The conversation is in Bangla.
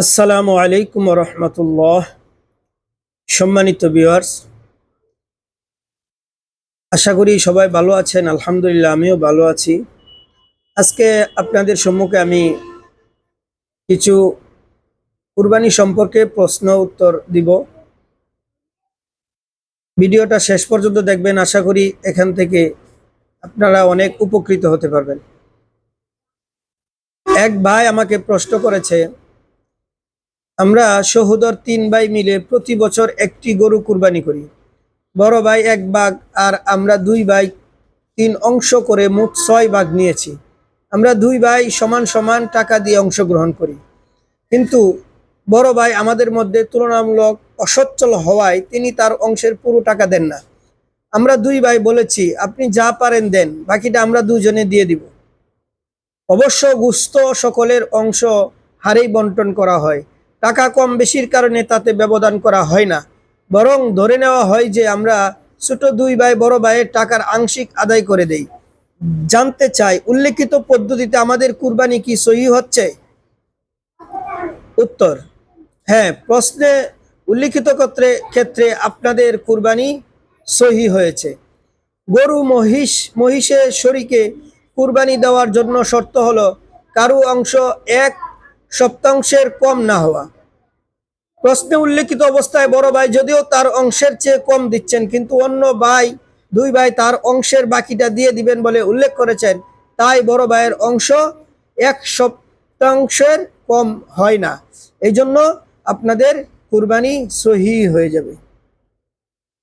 আসসালামু আলাইকুম রহমতুল্লাহ। সম্মানিত ভিউয়ার্স আশা করি সবাই ভালো আছেন, আলহামদুলিল্লাহ আমিও ভালো আছি। আজকে আপনাদের সম্মুখে আমি কিছু কুরবানি সম্পর্কে প্রশ্ন উত্তর দিব। ভিডিওটা শেষ পর্যন্ত দেখবেন, আশা করি এখান থেকে আপনারা অনেক উপকৃত হতে পারবেন। এক ভাই আমাকে প্রশ্ন করেছে আমরা সহোদর তিন ভাই মিলে প্রতি বছর একটি গরু কুরবানি করি। বড় ভাই এক বাঘ আর আমরা দুই ভাই তিন অংশ করে মোট ছয় ভাগ নিয়েছি। আমরা দুই ভাই সমান সমান টাকা দিয়ে অংশগ্রহণ করি। কিন্তু বড় ভাই আমাদের মধ্যে তুলনামূলক অসচ্ছল হওয়ায় তিনি তার অংশের পুরো টাকা দেন না। আমরা দুই ভাই বলেছি, আপনি যা পারেন দেন, বাকিটা আমরা দুজনে দিয়ে দিব। অবশ্য গুস্ত সকলের অংশ হারেই বন্টন করা হয়। টাকা কম বেশির কারণে তাতে ব্যবধান করা হয় না। বরং ধরে নেওয়া হয় যে আমরা ছোট দুই ভাই, বড় ভাইয়ের টাকার আংশিক আদায় করে দেই। জানতে চাই, উল্লেখিত পদ্ধতিতে আমাদের কুরবানি কি সহি হচ্ছে? উত্তর হ্যাঁ প্রশ্নে উল্লিখিত ক্ষেত্রে ক্ষেত্রে আপনাদের কুরবানি সহি হয়েছে। গরু, মহিষ, মহিষের শরীকে কুরবানি দেওয়ার জন্য শর্ত হলো, কারু অংশ এক সপ্তাংশের কম না হওয়া। প্রশ্নে উল্লেখিত অবস্থায় বড় ভাই যদিও তার অংশের চেয়ে কম দিচ্ছেন, কিন্তু অন্য ভাই, দুই ভাই তার অংশের বাকিটা দিয়ে দিবেন বলে উল্লেখ করেছেন। তাই বড় ভাইয়ের অংশ এক সপ্তাংশের কম হয় না। এই জন্য আপনাদের কুরবানি সহি হয়ে যাবে।